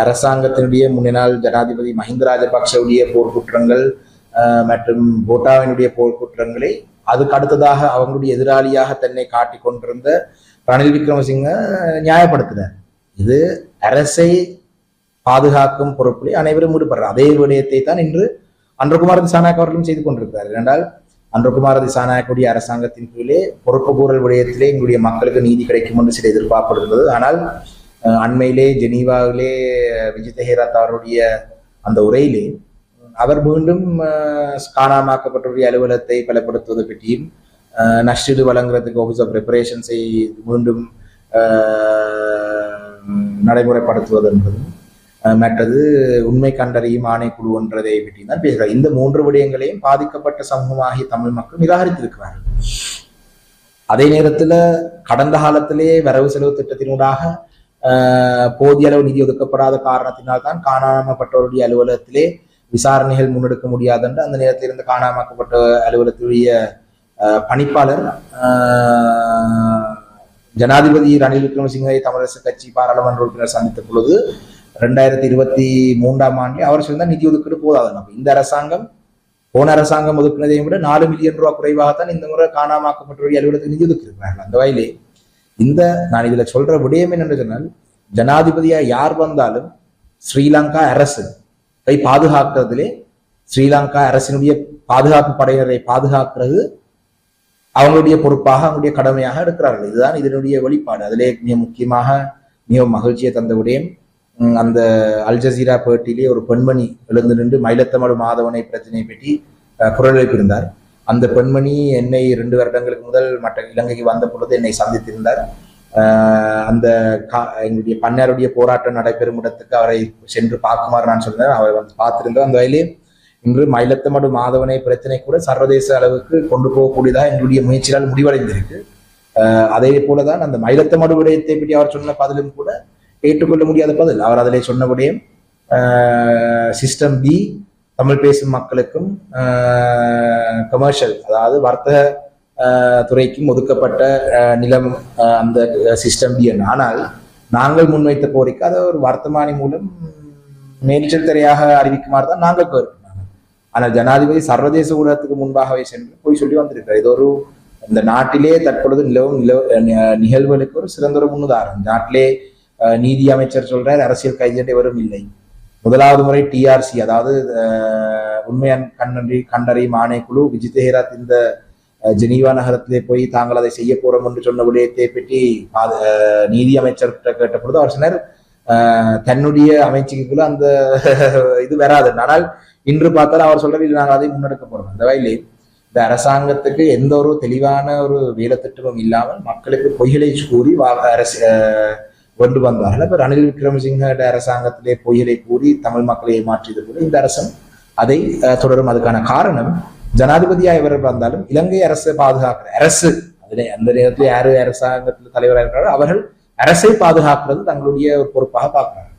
அரசாங்கத்தினுடைய முன்னாள் ஜனாதிபதி மஹிந்த ராஜபக்சவுடைய போர்க்குற்றங்கள் மற்றும் போட்டாவினுடைய போர்க்குற்றங்களை அதுக்கு அடுத்ததாக அவங்களுடைய எதிராளியாக தன்னை காட்டிக் கொண்டிருந்த ரணில் விக்ரமசிங்க நியாயப்படுத்தினார். இது அரசை பாதுகாக்கும் பொறுப்பிலே அனைவரும் ஈடுபடுறார். அதே விடயத்தை தான் இன்று அன்றகுமார் திசாநாயக் அவர்களும் செய்து கொண்டிருக்கிறார் என்றால் அன்றகுமார் திசாநாயக்குடைய அரசாங்கத்தின் கீழே பொறுப்பு கூறல் விடயத்திலே எங்களுடைய மக்களுக்கு நீதி கிடைக்கும் என்று சில எதிர்பார்ப்பு இருந்தது. ஆனால் அண்மையிலே ஜெனீவாவிலே விஜித ஹேராத் அவருடைய அந்த உரையிலே அவர் மீண்டும் அஹ், காணாமாக்கப்பட்டவருடைய அலுவலகத்தை பலப்படுத்துவது பற்றியும் அஹ், நஷ்டீடு வழங்குறதுக்கு ஆஃபீஸ் ஆஃப் ப்ரிப்பரேஷன்ஸை மீண்டும் நடைமுறைப்படுத்துவது என்பதும் அஹ், மற்றது உண்மை கண்டறியும் ஆணைக்குழு ஒன்றதை பற்றி தான் பேசுகிறார். இந்த மூன்று விடயங்களையும் பாதிக்கப்பட்ட சமூகமாகிய தமிழ் மக்கள் நிராகரித்திருக்கிறார்கள். அதே நேரத்துல கடந்த காலத்திலே வரவு செலவு திட்டத்தினூடாக போதிய அளவு நிதி ஒதுக்கப்படாத காரணத்தினால் தான் காணாமப்பட்டவருடைய அலுவலகத்திலே விசாரணைகள் முன்னெடுக்க முடியாதென்று அந்த நேரத்தில் இருந்து காணாமக்கப்பட்ட அலுவலகத்துடைய பணிப்பாளர் ஜனாதிபதி ரணில் விக்ரமசிங்கை தமிழரசு கட்சி பாராளுமன்ற உறுப்பினர் சந்தித்த பொழுது ரெண்டாயிரத்தி இருபத்தி மூன்றாம் ஆண்டில் அவர் சொன்ன நிதி ஒதுக்கீடு போதாது நம்ம இந்த அரசாங்கம் போன அரசாங்கம் ஒதுக்கினதையும் விட நாலு மில்லியன் ரூபாய் குறைவாகத்தான் இந்த முறை காணாமாக்கப்பட்டவருடைய அலுவலகத்துக்கு நிதி ஒதுக்கியிருக்கிறார்கள் அந்த வகையிலே இந்த நான் இதுல சொல்ற விடயம் என்னென்று சொன்னால் ஜனாதிபதியா யார் வந்தாலும் ஸ்ரீலங்கா அரசு பாதுகாக்கிறதுலே ஸ்ரீலங்கா அரசினுடைய பாதுகாப்பு படையினரை பாதுகாக்கிறது. அவங்களுடைய பொறுப்பாக அவங்களுடைய கடமையாக எடுக்கிறார்கள். இதுதான் இதனுடைய வெளிப்பாடு. அதிலே மிக முக்கியமாக மிக மகிழ்ச்சியை தந்த விடயம் அந்த அல் ஜசீரா பேட்டியிலே ஒரு பெண்மணி எழுந்து நின்று மயிலத்தமடு மாதவனை பிரச்சனையை பற்றி அஹ், குரல் எழுப்பியிருந்தார். அந்த பெண்மணி என்னை இரண்டு வருடங்களுக்கு முதல் மற்ற இலங்கைக்கு வந்த பொழுது என்னை சந்தித்திருந்தார். அந்த கா- எங்களுடைய பன்னாருடைய போராட்டம் நடைபெறும் இடத்துக்கு அவரை சென்று பார்க்குமாறு நான் சொன்னேன். அவர் வந்து பார்த்திருந்தார் அந்த வகையிலே இன்று மயிலத்தமடு மாதவனை பிரச்சனை கூட சர்வதேச அளவுக்கு கொண்டு போகக்கூடியதாக எங்களுடைய முயற்சியால் முடிவடைந்திருக்கு. அதே போலதான் அந்த மயிலத்தமடு விடயத்தை பற்றி அவர் சொன்ன பதிலும் கூட ஏற்றுக்கொள்ள முடியாத பதில். அவர் அதிலே சொன்ன சிஸ்டம் பி தமிழ் பேசும் மக்களுக்கும் கமர்ஷியல் அதாவது வர்த்தக துறைக்கும் ஒதுக்கப்பட்ட நிலம் அந்த சிஸ்டம் பி ஆனால் நாங்கள் முன்வைத்த கோரிக்கை அதை ஒரு வர்த்தமானி மூலம் மேல்ச்சல் திரையாக அறிவிக்குமாறு தான் நாங்கள் கோரிக்கிறோம் ஆனால் ஜனாதிபதி சர்வதேச ஊடகத்துக்கு முன்பாகவே சென்று போய் சொல்லி வந்திருக்கிறார். இது ஒரு இந்த நாட்டிலே தற்பொழுது நிலவும் நிலவு நிகழ்வுகளுக்கு ஒரு சிறந்த ஒரு முன்னுதாரணம். நாட்டிலே நீதி அமைச்சர் சொல்றார் அரசியல் கைதிகள் வரும் இல்லை. முதலாவது முறை டிஆர்சி அதாவது உண்மையான் உண்மையான் கண்டறி கண்டறியும் ஆணைக்குழு விஜித் ஹேராத் இந்த ஜெனீவா நகரத்திலே போய் தாங்கள் அதை செய்ய போறோம் என்று சொன்ன விடயத்தை பற்றி நீதி அமைச்சர்கிட்ட கேட்ட பொழுது அவர் சொன்னார் அஹ், தன்னுடைய அமைச்சுக்குள்ள அந்த இது வராது. ஆனால் இன்று பார்த்தால் அவர் சொல்றது நாங்கள் அதை முன்னெடுக்க போறோம். அந்த வகையிலே இந்த அரசாங்கத்துக்கு எந்த ஒரு தெளிவான ஒரு வேலை திட்டமும் இல்லாமல் மக்களுக்கு பொய்களை கூறி வா- அரசு கொண்டு வந்தார்கள். அப்ப ரணில் விக்ரமசிங்க அரசாங்கத்திலே பொய்யலை கூறி தமிழ் மக்களை ஏமாற்றியது கூட இந்த அரசும் அதை அஹ், தொடரும். அதுக்கான காரணம் ஜனாதிபதியா இவர் வந்தாலும் இலங்கை அரசை பாதுகாக்கிற அரசு அதிலே அந்த நேரத்தில் யாரு அரசாங்கத்தில் தலைவராக இருக்கிறாரோ அவர்கள் அரசை பாதுகாக்கிறது தங்களுடைய ஒரு பொறுப்பாக பார்க்கிறார்கள்.